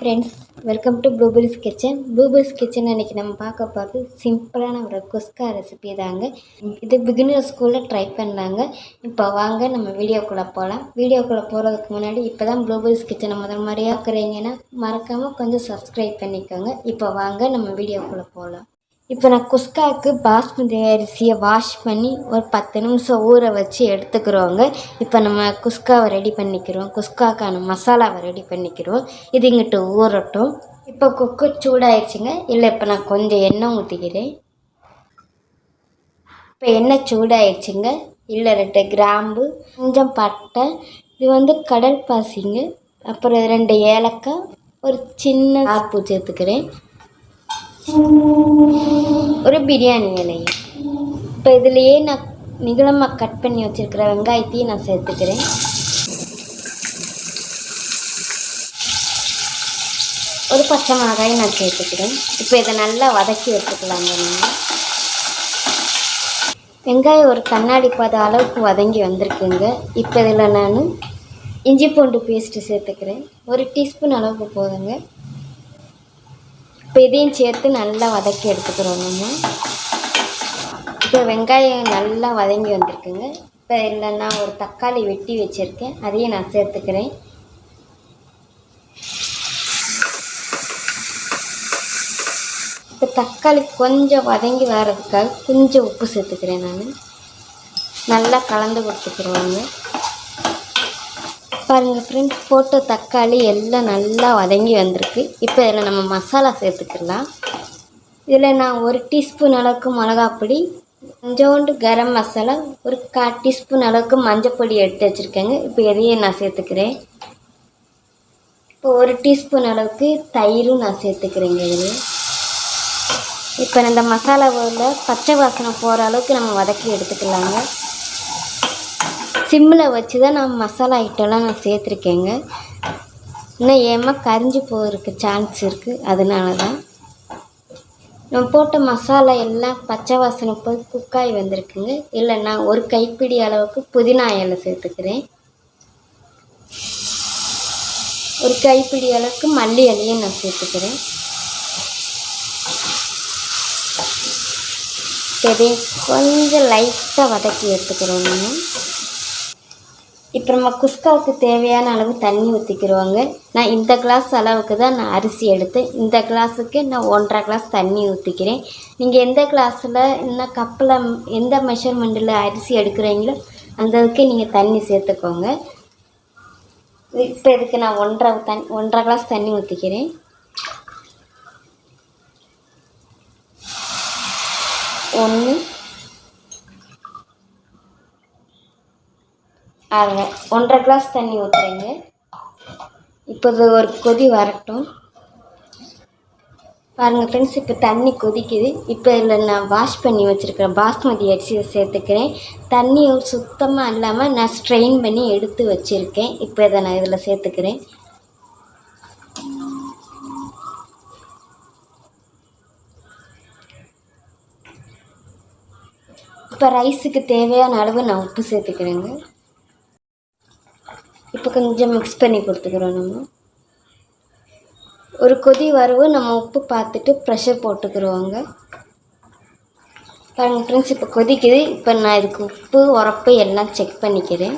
Friends welcome to blueberries kitchen blueberries kitchen அன்றைக்கி நம்ம பார்க்க போகிறது சிம்பிளான ஒரு குஸ்கா ரெசிபி தாங்க. இது பிகினர் ஸ்கூலில் ட்ரை பண்ணாங்க. இப்போ வாங்க நம்ம வீடியோக்குள்ளே போகலாம் வீடியோக்குள்ளே போகிறதுக்கு முன்னாடி இப்போ தான் ப்ளூபெரிஸ் கிச்சனை முதல் முறையாக இருக்கிறீங்கன்னா மறக்காமல் கொஞ்சம் சப்ஸ்கிரைப் பண்ணிக்கோங்க. இப்போ வாங்க நம்ம வீடியோக்குள்ளே போகலாம் இப்போ நான் குஸ்காவுக்கு பாஸ்மதி அரிசியை வாஷ் பண்ணி ஒரு பத்து நிமிஷம் ஊற வச்சு எடுத்துக்கிறோங்க. இப்போ நம்ம குஸ்காவை ரெடி பண்ணிக்கிறோம். குஸ்காக்கான மசாலாவை ரெடி பண்ணிக்கிறோம். இது இங்கிட்டு ஊறட்டும். இப்போ குக்கர் சூடாயிடுச்சுங்க இல்லை இப்போ நான் கொஞ்சம் எண்ணெய் ஊற்றிக்கிறேன் இப்போ எண்ணெய் சூடாயிடுச்சுங்க இல்லை ரெண்டு கிராம்பு கொஞ்சம் பட்டை. இது வந்து கடல் பாசிங்க. அப்புறம் ரெண்டு ஏலக்காய். ஒரு சின்ன ஆப்பு சேர்த்துக்கிறேன். ஒரு பிரியாணி இலையும் இப்போ இதுலேயே நான் நிகழமாக கட் பண்ணி வச்சுருக்கிற வெங்காயத்தையும் நான் சேர்த்துக்கிறேன். ஒரு பச்சை மிளகாயும் நான் சேர்த்துக்கிறேன். இப்போ இதை நல்லா வதக்கி வச்சுக்கலாங்க நீங்கள் வெங்காயம் ஒரு கண்ணாடி பாத அளவுக்கு வதங்கி வந்திருக்குங்க. இப்போ இதில் நான் இஞ்சி பூண்டு பேஸ்ட்டு சேர்த்துக்கிறேன். ஒரு டீஸ்பூன் அளவுக்கு போதுங்க. இப்போ இதையும் சேர்த்து நல்லா வதக்கி எடுத்துக்கிறோம் நம்ம இப்போ வெங்காயம் நல்லா வதங்கி வந்திருக்குங்க. இப்போ இல்லைன்னா நான் ஒரு தக்காளி வெட்டி வச்சுருக்கேன். அதையும் நான் சேர்த்துக்கிறேன். இப்போ தக்காளி கொஞ்சம் வதங்கி வர்றதுக்காக கொஞ்சம் உப்பு சேர்த்துக்கிறேன் நான். நல்லா கலந்து கொடுத்துக்கிறோங்க. பாருங்கள் ஃப்ரெண்ட்ஸ் போட்ட தக்காளி எல்லாம் நல்லா வதங்கி வந்திருக்கு. இப்போ இதில் நம்ம மசாலா சேர்த்துக்கலாம். இதில் நான் ஒரு டீஸ்பூன் அளவுக்கு மிளகாப்பொடி கொஞ்சோண்டு கரம் மசாலா ஒரு கா டீஸ்பூன் அளவுக்கு மஞ்சப்பொடி எடுத்து வச்சுருக்கேங்க. இப்போ எதையும் நான் சேர்த்துக்கிறேன். இப்போ ஒரு டீஸ்பூன் அளவுக்கு தயிரும் நான் சேர்த்துக்கிறேங்க இதில். இப்போ இந்த மசாலாவில் பச்சை வாசனை போகிற அளவுக்கு நம்ம வதக்கி எடுத்துக்கலாங்க. சிம்மில் வச்சு தான் நான் மசாலா ஐட்டம்லாம் நான் சேர்த்துருக்கேங்க. இன்னும் ஏமா கரிஞ்சு போகிறதுக்கு சான்ஸ் இருக்குது அதனால தான் நம்ம போட்ட மசாலா எல்லாம் பச்சை வாசனை போய் குக்காய் வந்திருக்குங்க. இல்லை நான் ஒரு கைப்பிடி அளவுக்கு புதினா இலை சேர்த்துக்கிறேன். ஒரு கைப்பிடி அளவுக்கு மல்லி இலையும் நான் சேர்த்துக்கிறேன். இதையும் கொஞ்சம் லைட்டாக வதக்கி எடுத்துக்கிறோம் நம்ம இப்போ நம்ம குஸ்காவுக்கு தேவையான அளவு தண்ணி ஊற்றிக்கிடுவாங்க நான் இந்த கிளாஸ் அளவுக்கு தான் நான் அரிசி எடுத்தேன் இந்த கிளாஸுக்கு நான் ஒன்றரை கிளாஸ் தண்ணி ஊற்றிக்கிறேன் நீங்கள் எந்த கிளாஸில் என்ன கப்பில் எந்த மெஷர்மெண்ட்டில் அரிசி எடுக்கிறீங்களோ அந்த இதுக்கு நீங்கள் தண்ணி சேர்த்துக்கோங்க. இப்போ இதுக்கு நான் ஒன்றரை தண்ணி ஒன்றரை கிளாஸ் தண்ணி ஊற்றிக்கிறேன் ஒன்று அரை ஒன்றரை கிளாஸ் தண்ணி ஊற்றுறீங்க இப்போது ஒரு கொதி வரட்டும். பாருங்கள் ஃப்ரெண்ட்ஸ் இப்போ தண்ணி கொதிக்குது. இப்போ இதில் நான் வாஷ் பண்ணி வச்சுருக்கிறேன். பாஸ்மதி அரிசியை சேர்த்துக்கிறேன். தண்ணி சுத்தமாக இல்லாமல் நான் ஸ்ட்ரெயின் பண்ணி எடுத்து வச்சுருக்கேன். இப்போ இதை நான் இதில் சேர்த்துக்கிறேன். இப்போ ரைஸுக்கு தேவையான அளவு நான் உப்பு சேர்த்துக்கிறேங்க. இப்போ கொஞ்சம் மிக்ஸ் பண்ணி கொடுத்துக்கிறோம் நம்ம. ஒரு கொதி வரவு நம்ம உப்பு பார்த்துட்டு ப்ரெஷர் போட்டுக்கிறோங்க பாருங்கள் ஃப்ரெண்ட்ஸ் இப்போ கொதிக்குது. இப்போ நான் இதுக்கு உப்பு உரப்பு எல்லாம் செக் பண்ணிக்கிறேன்.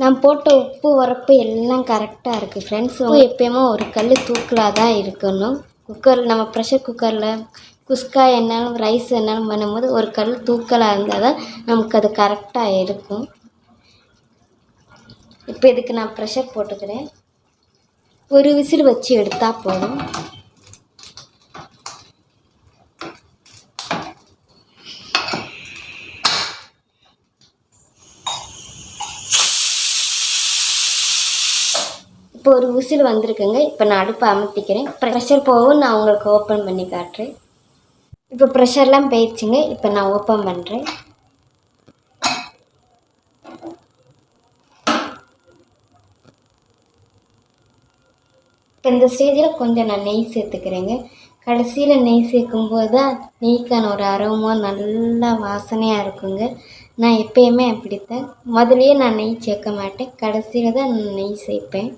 நான் போட்ட உப்பு உரப்பு எல்லாம் கரெக்டாக இருக்குது ஃப்ரெண்ட்ஸ் எப்பயுமே ஒரு கல் தூக்கலாக தான் இருக்கணும். குக்கர் நம்ம ப்ரெஷர் குக்கரில் குஸ்கா என்னாலும் ரைஸ் என்னாலும் பண்ணும்போது ஒரு கல் தூக்கலாக இருந்தால் தான் நமக்கு அது கரெக்டாக இருக்கும். இப்போ இதுக்கு நான் ப்ரெஷர் போட்டுக்கிறேன். ஒரு விசில் வச்சு எடுத்தால் போதும். இப்போ ஒரு விசில் வந்திருக்குங்க. இப்போ நான் அடுப்பை அமர்த்திக்கிறேன் ப்ரெஷர் போகவும் நான் உங்களுக்கு ஓப்பன் பண்ணி காட்டுறேன். இப்போ ப்ரெஷர்லாம் போயிடுச்சுங்க. இப்போ நான் ஓப்பன் பண்ணுறேன் இப்போ இந்த ஸ்டேஜில் கொஞ்சம் நான் நெய் சேர்த்துக்கிறேங்க. கடைசியில் நெய் சேர்க்கும்போது தான் நெய்க்கான ஒரு அருவமாக நல்லா வாசனையாக இருக்குங்க. நான் எப்பயுமே அப்படித்தான். முதலையே நான் நெய் சேர்க்க மாட்டேன். கடைசியில் தான் நான் நெய் சேர்ப்பேன்.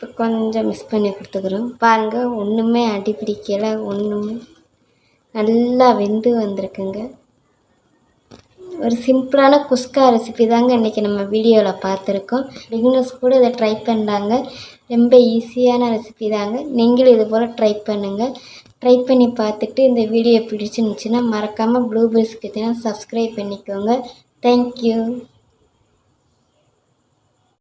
இப்போ கொஞ்சம் மிஸ் பண்ணி கொடுத்துக்குறோம். பாருங்கள் ஒன்றுமே அடி பிடிக்கலை ஒன்றுமே நல்லா வெந்து வந்திருக்குங்க. ஒரு சிம்பிளான குஸ்கா ரெசிபி தாங்க இன்றைக்கி நம்ம வீடியோவில் பார்த்துருக்கோம். பிகினர்ஸ் கூட இதை ட்ரை பண்ணாங்க. ரொம்ப ஈஸியான ரெசிபி தாங்க. நீங்களும் இது போல் ட்ரை பண்ணுங்கள் ட்ரை பண்ணி பார்த்துட்டு இந்த வீடியோ பிடிச்சிருந்துச்சின்னா மறக்காமல் ப்ளூபெர்ஸ் கிச்சனை சப்ஸ்கிரைப் பண்ணிக்கோங்க. தேங்க்யூ